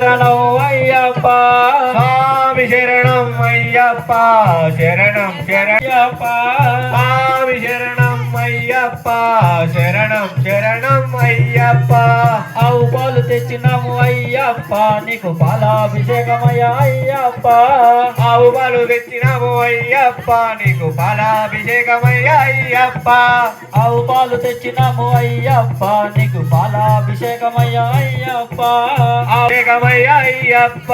சரணம் ஐயப்பா. சாமி சரணம் ஐயப்பா. சரணம் சரணப்பா అయ్యప్ప శరణం శరణం అయ్యప్ప. ఆవు పాలు తెచ్చినాము అయ్యప్ప నీకు పాలాభిషేకమయ్య అయ్యప్ప. ఆవు పాలు తెచ్చినాము అయ్యప్ప నీకు పాలాభిషేకమయ్య అయ్యప్ప. ఆవు పాలు తెచ్చినాము అయ్యప్ప నీకు పాలాభిషేకమయ్య అయ్యప్ప. అభిషేకమయ్య అయ్యప్ప.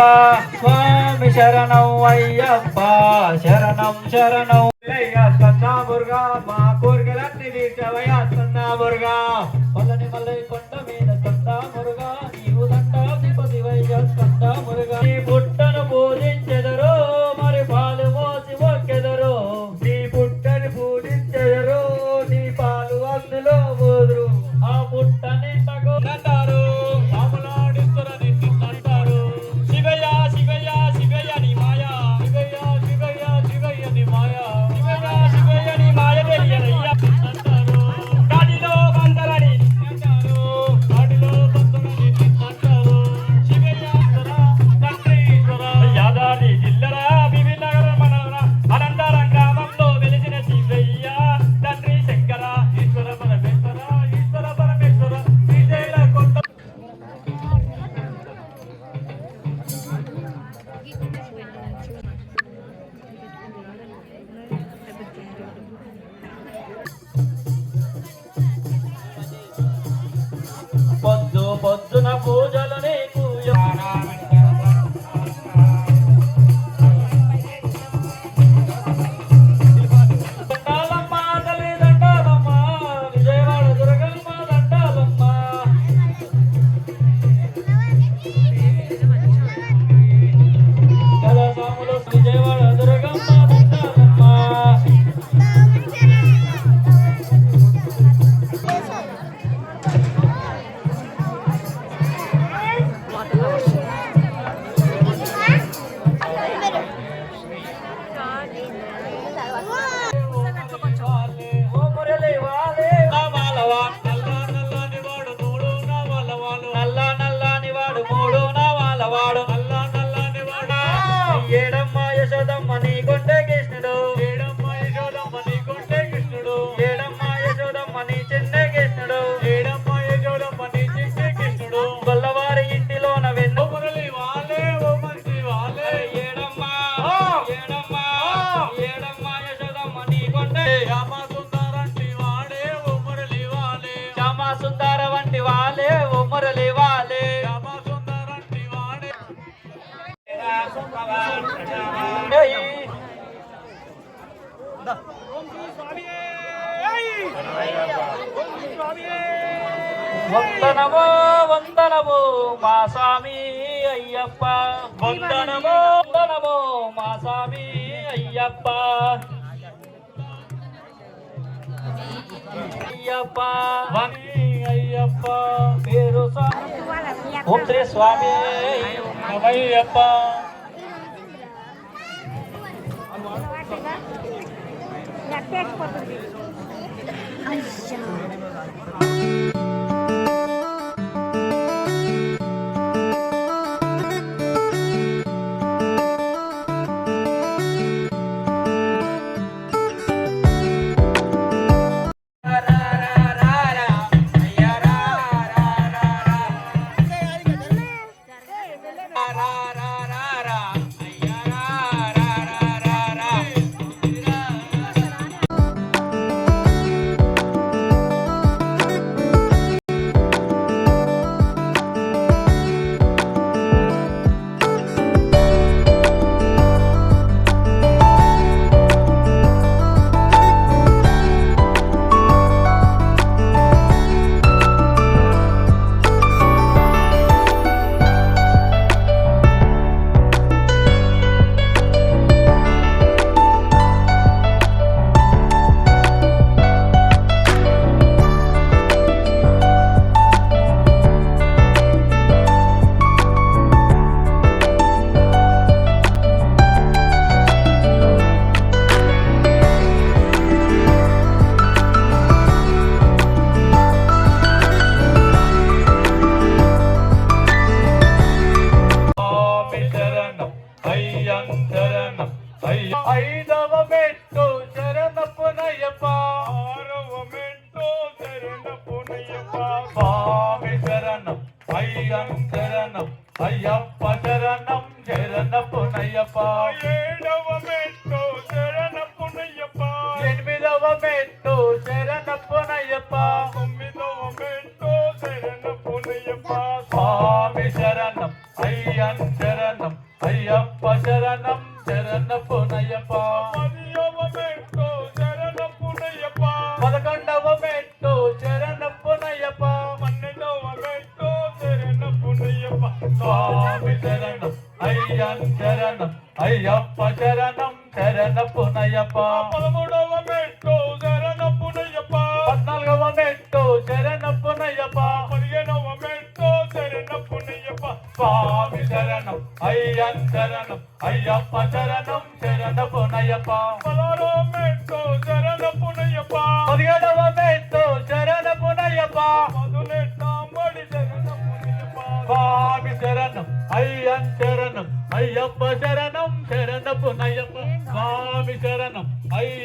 స్వామి శరణం అయ్యప్ప శరణం శరణం. అయ్యా సన్నా మురుగా మా కోరికలన్నీ తీర్చవయ్యా సన్నా మురుగా మల్లై కొండ మీద కంద మురుగా నీవు దండాధిపతి వయ్య కంద మురుగా నీ పుట్టను పూజించెదరు మరి పాలు మోసి మొక్కెదరు. నీ పుట్టని పూజించెదరు నీ పాలు అందులో వందనమో వందనమో మా స్వామి అయ్యప్ప వందనమో వందనమో మా స్వామి అయ్యప్ప అయ్యప్ప స్వామి అయ్యప్ప పేరు స్వామి ఓం శ్రీ స్వామి అయ్యప్ప Até Ai, pode అయ్య ఐదవ మెట్టు శరణపునయ్యప్ప ఆరవ మెట్టు శరణపునయ్యప్ప స్వామి శరణం అయ్యం శరణం అయ్యప్ప శరణం శరణపునయ్యప్ప ఏడవ మెట్టు అయ్యప్ప శరణం శరణపునయ్యప్ప పదమూడవ మెట్టు శరణపునయ్యప్ప పద్నాలుగవ మెట్టు శరణపునయ్యప్ప పదిహేనవ మెట్టు శరణపునయ్యప్ప స్వామి శరణం అయ్యన్ శరణం అయ్యప్ప శరణం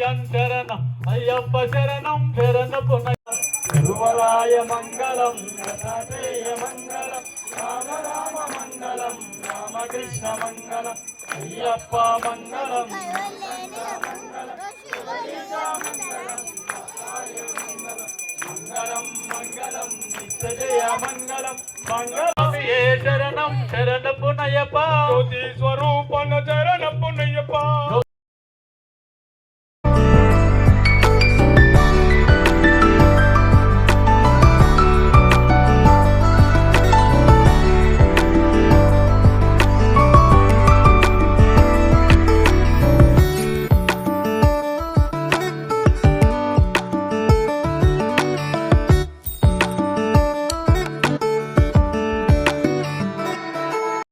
అయ్యన్ శరణం అయ్యప్ప శరణం శరణపునయ్యప్ప తిరుమలాయ మంగళం మంగళం రామ రామ మంగళం రామకృష్ణ మంగళం అయ్యప్ప మంగళం. మంగళం మంగళం నిత్యజయ మంగళం. మంగళం. ఏ శరణం శరణ శరణపునయ్యప్ప స్వరూపణ శరణ పున